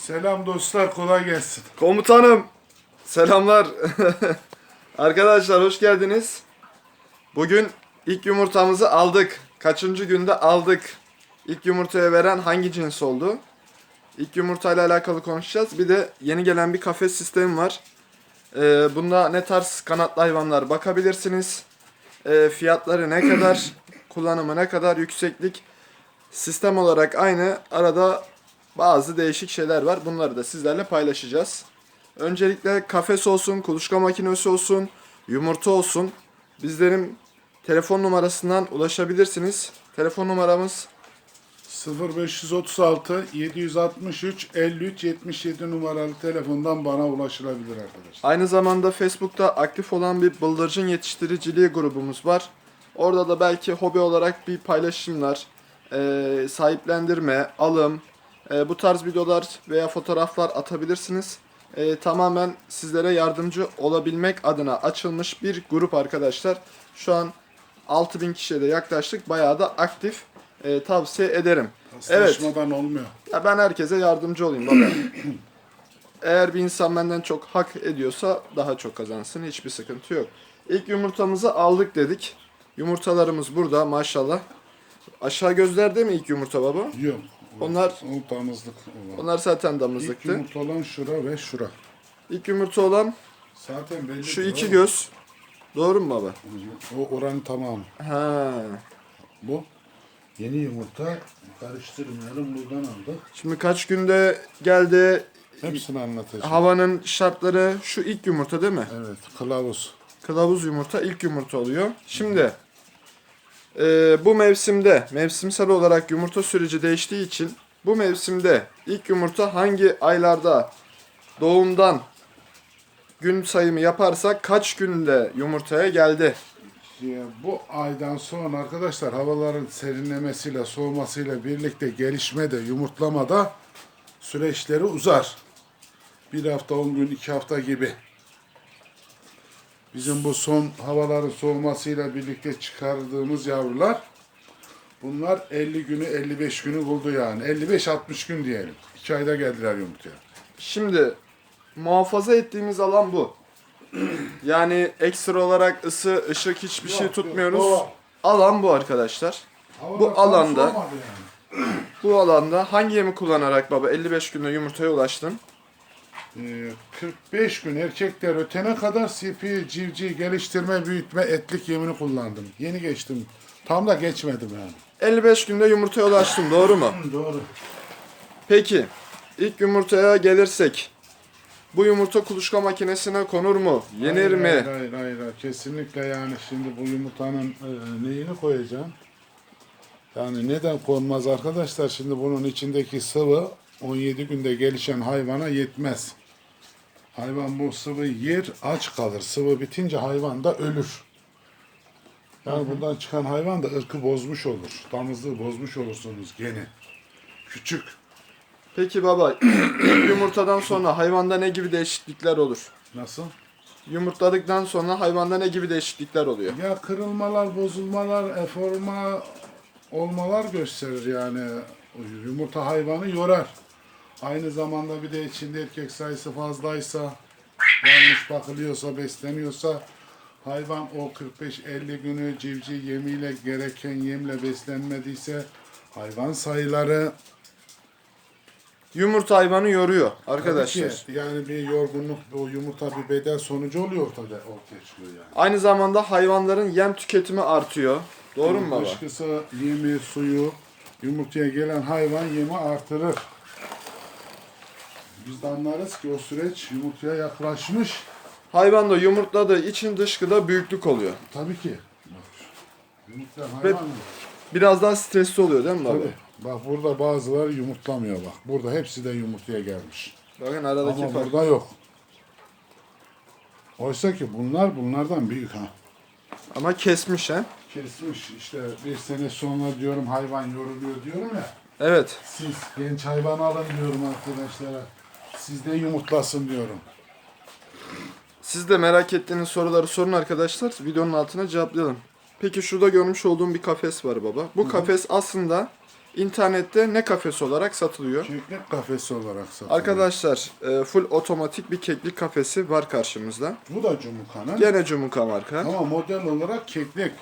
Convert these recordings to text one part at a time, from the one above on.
Selam dostlar kolay gelsin. Komutanım, selamlar. Arkadaşlar hoş geldiniz. Bugün ilk yumurtamızı aldık. Kaçıncı günde aldık? İlk yumurtaya veren hangi cins oldu? İlk yumurtayla alakalı konuşacağız. Bir de yeni gelen bir kafes sistemi var. Ee, bunda ne tarz kanatlı hayvanlar bakabilirsiniz. Ee, fiyatları ne kadar, kullanımı ne kadar, yükseklik. Sistem olarak aynı. Arada bazı değişik şeyler var. Bunları da sizlerle paylaşacağız. Öncelikle kafes olsun, kuluçka makinesi olsun, yumurta olsun. Bizlerin telefon numarasından ulaşabilirsiniz. Telefon numaramız 0536 763 53 77 numaralı telefondan bana ulaşılabilir arkadaşlar. Aynı zamanda Facebook'ta aktif olan bir bıldırcın yetiştiriciliği grubumuz var. Orada da belki hobi olarak bir paylaşımlar, eee, sahiplendirme, alım, eee, bu tarz videolar veya fotoğraflar atabilirsiniz. Eee, tamamen sizlere yardımcı olabilmek adına açılmış bir grup arkadaşlar. Şu an 6000 kişiye de yaklaştık. Bayağı da aktif. Eee, tavsiye ederim. Evet. Paslaşmadan olmuyor. Ya ben herkese yardımcı olayım baba. Eğer bir insan benden çok hak ediyorsa daha çok kazansın. Hiçbir sıkıntı yok. İlk yumurtamızı aldık dedik. Yumurtalarımız burada maşallah. Aşağı gözlerde mi ilk yumurta baba? Yok. Onlar- o damızlık olan. Onlar zaten İlk damızlıktı. yumurta olan şura ve şura. İlk yumurta olan Zaten belli. şu iki göz. Doğru mu baba? O oranın tamamı. Ha. Bu yeni yumurta karıştırmayalım buradan aldık. Şimdi kaç günde geldi? Hepsini anlatacağım. Havanın şartları şu ilk yumurta değil mi? Evet kılavuz. Kılavuz yumurta ilk yumurta oluyor. Şimdi e, bu mevsimde mevsimsel olarak yumurta süreci değiştiği için bu mevsimde ilk yumurta hangi aylarda doğumdan gün sayımı yaparsak kaç günde yumurtaya geldi? Ya bu aydan sonra arkadaşlar havaların serinlemesiyle soğumasıyla birlikte gelişmede yumurtlamada süreçleri uzar. Bir hafta on gün iki hafta gibi. Bizim bu son havaların soğumasıyla birlikte çıkardığımız yavrular bunlar 50 günü 55 günü buldu yani. 55-60 gün diyelim. 2 ayda geldiler yumurtaya. Şimdi muhafaza ettiğimiz alan bu. Yani ekstra olarak ısı, ışık hiçbir şey Yok, yok, tutmuyoruz. o- Alan bu arkadaşlar. Havalar Bu alanda- yani. Bu alanda hangi yemi kullanarak baba 55 günde yumurtaya ulaştın? Ee, 45 gün erkekler ötene kadar CP, civciv, geliştirme, büyütme, etlik yemini kullandım. Yeni geçtim. Tam da geçmedim yani. 55 günde yumurtaya ulaştım doğru mu? Doğru. Peki ilk yumurtaya gelirsek bu yumurta kuluçka makinesine konur mu? Yenir hayır, mi? Hayır, hayır, hayır. Kesinlikle yani şimdi bu yumurtanın e, neyini koyacaksın? Yani neden konmaz arkadaşlar? Şimdi bunun içindeki sıvı 17 günde gelişen hayvana yetmez. Hayvan bu sıvıyı yer, aç kalır. Sıvı bitince hayvan da ölür. Yani buradan çıkan hayvan da ırkı bozmuş olur. Damızlığı bozmuş olursunuz gene. Küçük. Peki baba yumurtadan sonra hayvanda ne gibi değişiklikler olur? Nasıl? Yumurtladıktan sonra hayvanda ne gibi değişiklikler oluyor? Ya kırılmalar, bozulmalar, eforma olmalar gösterir yani. Yumurta hayvanı yorar. Aynı zamanda bir de içinde erkek sayısı fazlaysa, yanlış bakılıyorsa, besleniyorsa hayvan o 45-50 günü civciv yemiyle gereken yemle beslenmediyse hayvan sayıları Yumurta hayvanı yoruyor Tabii arkadaşlar. ki yani bir yorgunluk, o yumurta bir bedel sonucu oluyor ortada, ortaya çıkıyor yani. Aynı zamanda hayvanların yem tüketimi artıyor. Doğru mu baba? Dışkısı, yemi, suyu yumurtaya gelen hayvan yemi artırır. Biz de anlarız ki o süreç yumurtaya yaklaşmış. Hayvan da yumurtladığı için dışkıda büyüklük oluyor. Tabii ki. Ve-. Biraz daha stresli oluyor değil mi baba? Tabii. Bak burada bazıları yumurtlamıyor bak. Burada hepsi de yumurtaya gelmiş. Bakın aradaki Ama fark. burada yok. Oysa ki bunlar bunlardan büyük ha. Ama kesmiş ha. Kesmiş işte bir sene sonra diyorum hayvan yoruluyor diyorum ya. Evet. Siz genç hayvan alın diyorum arkadaşlara. Siz de yumurtlasın diyorum. Siz de merak ettiğiniz soruları sorun arkadaşlar. Videonun altına cevaplayalım. Peki şurada görmüş olduğum bir kafes var baba. Bu kafes aslında internette ne kafesi olarak satılıyor? Keklik kafesi olarak satılıyor. Arkadaşlar e, full otomatik bir keklik kafesi var karşımızda. Bu da Cumhurkan'ın. Gene Cumuka marka. Ama model olarak keklik.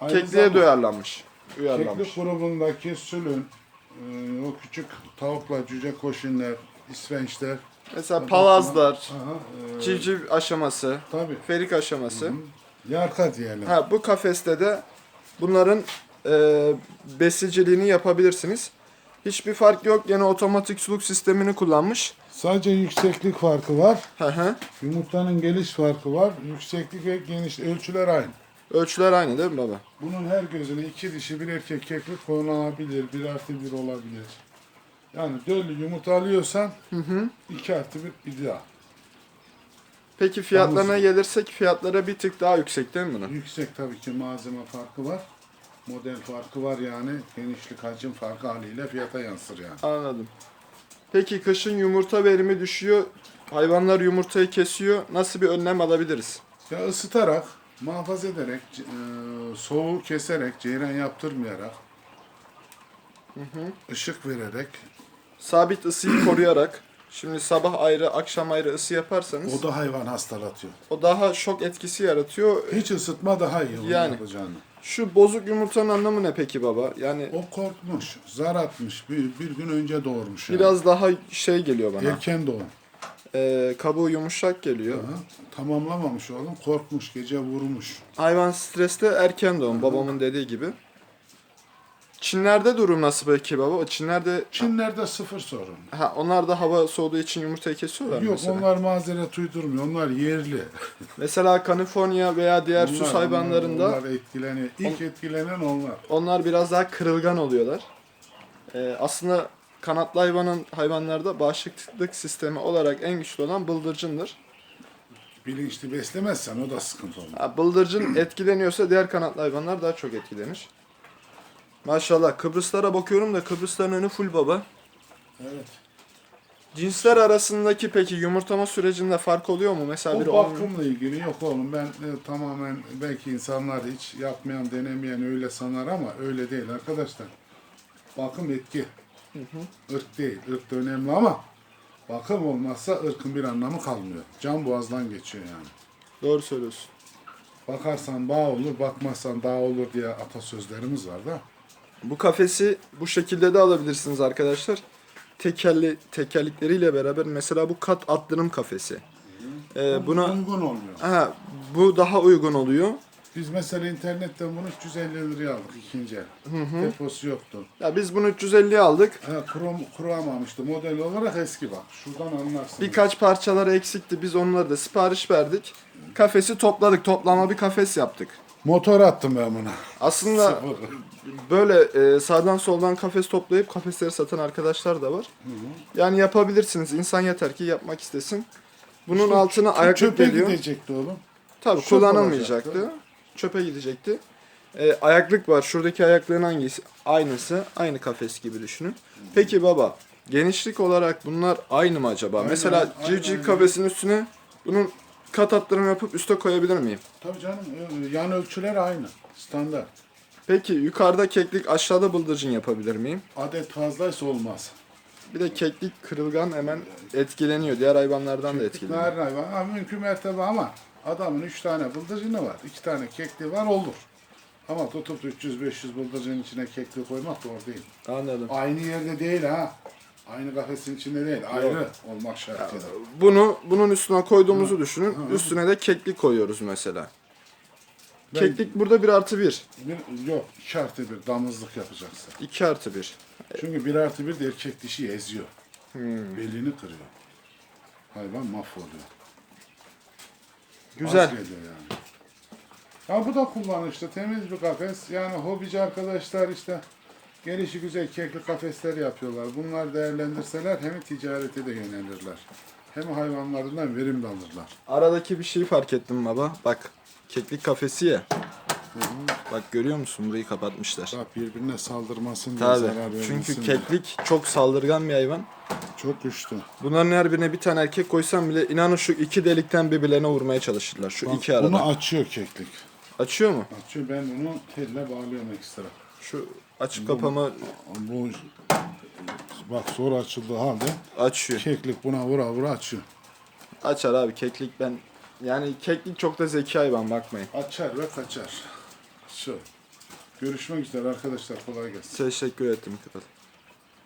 Aynı Kekliğe zamanda uyarlanmış. Uyarlanmış. Keklik grubundaki sülün, e, o küçük tavukla cüce koşunlar, isvençler. Mesela palazlar, Aha, e, civciv aşaması, Tabii. ferik aşaması. Yarka diyelim. Ha bu kafeste de bunların e, besiciliğini yapabilirsiniz. Hiçbir fark yok. Yine otomatik suluk sistemini kullanmış. Sadece yükseklik farkı var. Hı hı. Yumurtanın geliş farkı var. Yükseklik ve geniş ölçüler aynı. Ölçüler aynı değil mi baba? Bunun her gözüne iki dişi bir erkek keklik konulabilir. Bir artı bir olabilir. Yani döllü yumurta alıyorsan iki artı bir ideal. Peki fiyatlarına Yalnız- gelirsek fiyatlara bir tık daha yüksek değil mi bunun? Yüksek tabii ki malzeme farkı var. Model farkı var yani. Genişlik hacim farkı haliyle fiyata yansır yani. Anladım. Peki kışın yumurta verimi düşüyor. Hayvanlar yumurtayı kesiyor. Nasıl bir önlem alabiliriz? Ya ısıtarak, muhafaza ederek, c- e, soğuğu keserek, ceyran yaptırmayarak, ışık vererek, Sabit ısıyı koruyarak. Şimdi sabah ayrı, akşam ayrı ısı yaparsanız o da hayvan hastalatıyor. o daha şok etkisi yaratıyor. Hiç ısıtma daha iyi onu Yani. yapacağını. Şu bozuk yumurtanın anlamı ne peki baba? Yani O korkmuş, zar atmış, bir, bir gün önce doğurmuş. Yani. biraz daha şey geliyor bana. Erken doğum. Ee, kabuğu yumuşak geliyor. Aha, Tamamlamamış oğlum, korkmuş, gece vurmuş. Hayvan streste erken doğum babamın dediği gibi. Çinlerde durum nasıl peki baba? Çinlerde Çinlerde sıfır sorun. ha onlar da hava soğuduğu için yumurtayı kesiyorlar mı Yok mesela. onlar mazeret uydurmuyor, onlar yerli. Mesela Kaliforniya veya diğer Onlar- sus hayvanlarında Onlar, onlar etkileniyor. İlk etkilenen onlar. onlar biraz daha kırılgan oluyorlar. Ee, aslında kanatlı hayvanın hayvanlarda bağışıklık sistemi olarak en güçlü olan bıldırcındır. Bilinçli beslemezsen o da sıkıntı olur. Ha, bıldırcın etkileniyorsa diğer kanatlı hayvanlar daha çok etkilenir. Maşallah Kıbrıslara bakıyorum da Kıbrısların önü full baba. Evet. Cinsler arasındaki peki yumurtlama sürecinde fark oluyor mu? Mesela biri O bakımla ilgili yok oğlum. Ben e, tamamen belki insanlar hiç yapmayan, denemeyen öyle sanar ama öyle değil arkadaşlar. Bakım etki. Irk değil. Irk da önemli ama bakım olmazsa ırkın bir anlamı kalmıyor. Can boğazdan geçiyor yani. Doğru söylüyorsun. Bakarsan bağ olur, bakmazsan dağ olur diye atasözlerimiz var da. Bu kafesi bu şekilde de alabilirsiniz arkadaşlar. Tekerli tekerlikleriyle beraber mesela bu kat attırım kafesi. Ee, buna uygun olmuyor. ha, bu daha uygun oluyor. Biz mesela internetten bunu 350 liraya aldık ikinci el. Deposu yoktu. Ya biz bunu 350'ye aldık. Ha, kuru, kuramamıştı. Model olarak eski bak. Şuradan anlarsın. Birkaç parçaları eksikti. Biz onları da sipariş verdik. Kafesi topladık. Toplama bir kafes yaptık. Motor attım ben buna. Aslında Sıfır. böyle e, sağdan soldan kafes toplayıp kafesleri satan arkadaşlar da var. Yani yapabilirsiniz. İnsan yeter ki yapmak istesin. Bunun altına ayaklık çöpe geliyor. gidecekti oğlum. Tabii Çöp kullanılmayacaktı. olacaktı. Çöpe gidecekti. E, ayaklık var. Şuradaki ayaklığın hangisi? Aynısı. Aynı kafes gibi düşünün. Peki baba, genişlik olarak bunlar aynı mı acaba? Aynen, Mesela aynen, civciv aynen. kafesinin üstüne bunun kat attırım yapıp üste koyabilir miyim? Tabii canım e, yan ölçüler aynı. Standart. Peki yukarıda keklik aşağıda bıldırcın yapabilir miyim? Adet fazlaysa olmaz. Bir de keklik kırılgan hemen etkileniyor. Diğer hayvanlardan da etkileniyor. Narin hayvan. Ha, mümkün mertebe ama adamın 3 tane bıldırcını var. 2 tane kekli var olur. Ama tutup da 300-500 bıldırcının içine kekli koymak doğru değil. Anladım. Aynı yerde değil ha. Aynı kafesin içinde değil. Ayrı olmak şartıyla. Bunu bunun üstüne koyduğumuzu düşünün. Üstüne de keklik koyuyoruz mesela. Ben- Keklik burada 1 artı 1. Bir, yok 2 artı bir damızlık yapacaksın. 2 artı 1. Çünkü 1 artı 1 de erkek dişi eziyor. Hmm. Belini kırıyor. Hayvan mahvoluyor. Güzel. Az geliyor yani. Ya bu da kullanışlı. Temiz bir kafes. Yani hobici arkadaşlar işte gelişi güzel kekli kafesler yapıyorlar. Bunlar değerlendirseler hem ticarete de yönelirler. Hem hayvanlarından verim de alırlar. Aradaki bir şeyi fark ettim baba. Bak keklik kafesi ya. Bak görüyor musun burayı kapatmışlar. Bak birbirine saldırmasın diye Tabii. zarar vermesin Çünkü diye. keklik çok saldırgan bir hayvan. Çok güçlü. Bunların her birine bir tane erkek koysam bile inanın şu iki delikten birbirlerine vurmaya çalışırlar. Şu Bak, iki arada. bunu açıyor keklik. Açıyor mu? Açıyor ben bunu telle bağlıyorum ekstra. Şu Açıp kapama Bu bak zor açıldığı halde açıyor. keklik buna vura vura açıyor. Açar abi keklik ben yani keklik çok da zeki hayvan bakmayın. Açar ve kaçar. Şu. Görüşmek üzere arkadaşlar kolay gelsin. Teşekkür ettim kral.